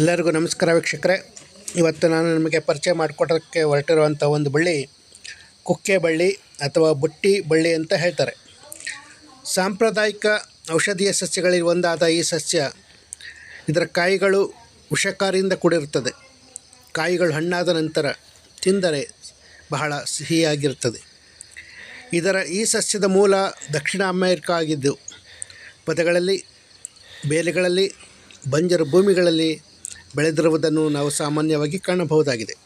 ಎಲ್ಲರಿಗೂ ನಮಸ್ಕಾರ ವೀಕ್ಷಕರೇ. ಇವತ್ತು ನಾನು ನಿಮಗೆ ಪರಿಚಯ ಮಾಡಿಕೊಡೋಕ್ಕೆ ಹೊರಟಿರುವಂಥ ಒಂದು ಬಳ್ಳಿ, ಕುಕ್ಕೆ ಬಳ್ಳಿ ಅಥವಾ ಬುಟ್ಟಿ ಬಳ್ಳಿ ಅಂತ ಹೇಳ್ತಾರೆ. ಸಾಂಪ್ರದಾಯಿಕ ಔಷಧೀಯ ಸಸ್ಯಗಳಲ್ಲಿ ಒಂದಾದ ಈ ಸಸ್ಯ ಇದರ ಕಾಯಿಗಳು ವಿಷಕಾರಿಯಿಂದ ಕೂಡಿರುತ್ತದೆ. ಕಾಯಿಗಳು ಹಣ್ಣಾದ ನಂತರ ತಿಂದರೆ ಬಹಳ ಸಿಹಿಯಾಗಿರುತ್ತದೆ. ಇದರ ಈ ಸಸ್ಯದ ಮೂಲ ದಕ್ಷಿಣ ಅಮೆರಿಕ ಆಗಿದ್ದು, ಪದಗಳಲ್ಲಿ, ಬೇಲೆಗಳಲ್ಲಿ, ಬಂಜರು ಭೂಮಿಗಳಲ್ಲಿ ಬೆಳೆದಿರುವುದನ್ನು ನಾವು ಸಾಮಾನ್ಯವಾಗಿ ಕಾಣಬಹುದಾಗಿದೆ.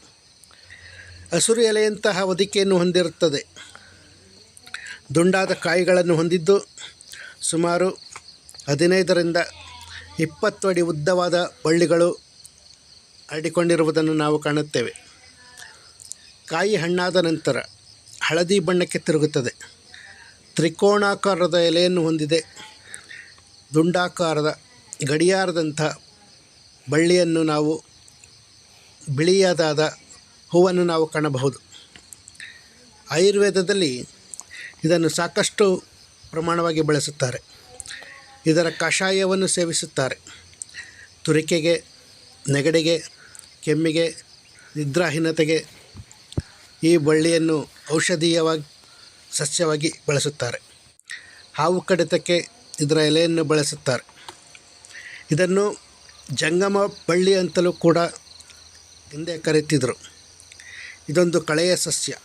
ಹಸಿರು ಎಲೆಯಂತಹ ಹೊದಿಕೆಯನ್ನು ಹೊಂದಿರುತ್ತದೆ. ದುಂಡಾದ ಕಾಯಿಗಳನ್ನು ಹೊಂದಿದ್ದು ಸುಮಾರು ಹದಿನೈದರಿಂದ ಇಪ್ಪತ್ತು ಅಡಿ ಉದ್ದವಾದ ಬಳ್ಳಿಗಳು ಹರಡಿಕೊಂಡಿರುವುದನ್ನು ನಾವು ಕಾಣುತ್ತೇವೆ. ಕಾಯಿ ಹಣ್ಣಾದ ನಂತರ ಹಳದಿ ಬಣ್ಣಕ್ಕೆ ತಿರುಗುತ್ತದೆ. ತ್ರಿಕೋಣಾಕಾರದ ಎಲೆಯನ್ನು ಹೊಂದಿದೆ. ದುಂಡಾಕಾರದ ಗಡಿಯಾರದಂಥ ಬಳ್ಳಿಯನ್ನು ನಾವು ಬಿಳಿಯದಾದ ಹೂವನ್ನು ನಾವು ಕಾಣಬಹುದು. ಆಯುರ್ವೇದದಲ್ಲಿ ಇದನ್ನು ಸಾಕಷ್ಟು ಪ್ರಮಾಣವಾಗಿ ಬಳಸುತ್ತಾರೆ. ಇದರ ಕಷಾಯವನ್ನು ಸೇವಿಸುತ್ತಾರೆ. ತುರಿಕೆಗೆ, ನೆಗಡಿಗೆ, ಕೆಮ್ಮಿಗೆ, ನಿದ್ರಾಹೀನತೆಗೆ ಈ ಬಳ್ಳಿಯನ್ನು ಔಷಧೀಯವಾಗಿ, ಸಸ್ಯವಾಗಿ ಬಳಸುತ್ತಾರೆ. ಹಾವು ಕಡಿತಕ್ಕೆ ಇದರ ಎಲೆಯನ್ನು ಬಳಸುತ್ತಾರೆ. ಇದನ್ನು ಜಂಗಮ ಬಳ್ಳಿ ಅಂತಲೂ ಕೂಡ ಹಿಂದೆ ಕರೆತಿದ್ರು. ಇದೊಂದು ಕಳೆಯ ಸಸ್ಯ.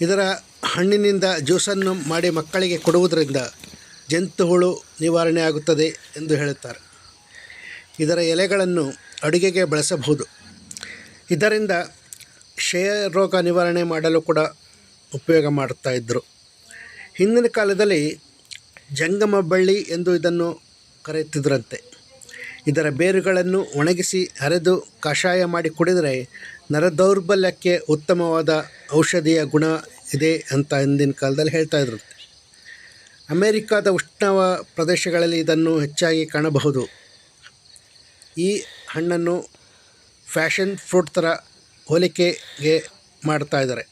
ಇದರ ಹಣ್ಣಿನಿಂದ ಜ್ಯೂಸನ್ನು ಮಾಡಿ ಮಕ್ಕಳಿಗೆ ಕೊಡುವುದರಿಂದ ಜಂತು ಹುಳು ನಿವಾರಣೆ ಆಗುತ್ತದೆ ಎಂದು ಹೇಳುತ್ತಾರೆ. ಇದರ ಎಲೆಗಳನ್ನು ಅಡುಗೆಗೆ ಬಳಸಬಹುದು. ಇದರಿಂದ ಕ್ಷಯ ರೋಗ ನಿವಾರಣೆ ಮಾಡಲು ಕೂಡ ಉಪಯೋಗ ಮಾಡುತ್ತಾ ಇದ್ದರು ಹಿಂದಿನ ಕಾಲದಲ್ಲಿ ಜಂಗಮ ಬಳ್ಳಿ ಎಂದು ಇದನ್ನು ಕರೆಯುತ್ತಿದ್ದರಂತೆ ಇದರ ಬೇರುಗಳನ್ನು ಒಣಗಿಸಿ ಅರೆದು ಕಷಾಯ ಮಾಡಿ ಕುಡಿದರೆ ನರದೌರ್ಬಲ್ಯಕ್ಕೆ ಉತ್ತಮವಾದ ಔಷಧಿಯ ಗುಣ ಇದೆ ಅಂತ ಹಿಂದಿನ ಕಾಲದಲ್ಲಿ ಹೇಳ್ತಾ ಇದ್ರು. ಅಮೇರಿಕಾದ ಉಷ್ಣವ ಪ್ರದೇಶಗಳಲ್ಲಿ ಇದನ್ನು ಹೆಚ್ಚಾಗಿ ಕಾಣಬಹುದು. ಈ ಹಣ್ಣನ್ನು ಫ್ಯಾಷನ್ ಫ್ರೂಟ್ ಥರ ಹೋಲಿಕೆಗೆ ಮಾಡ್ತಾ ಇದ್ದಾರೆ.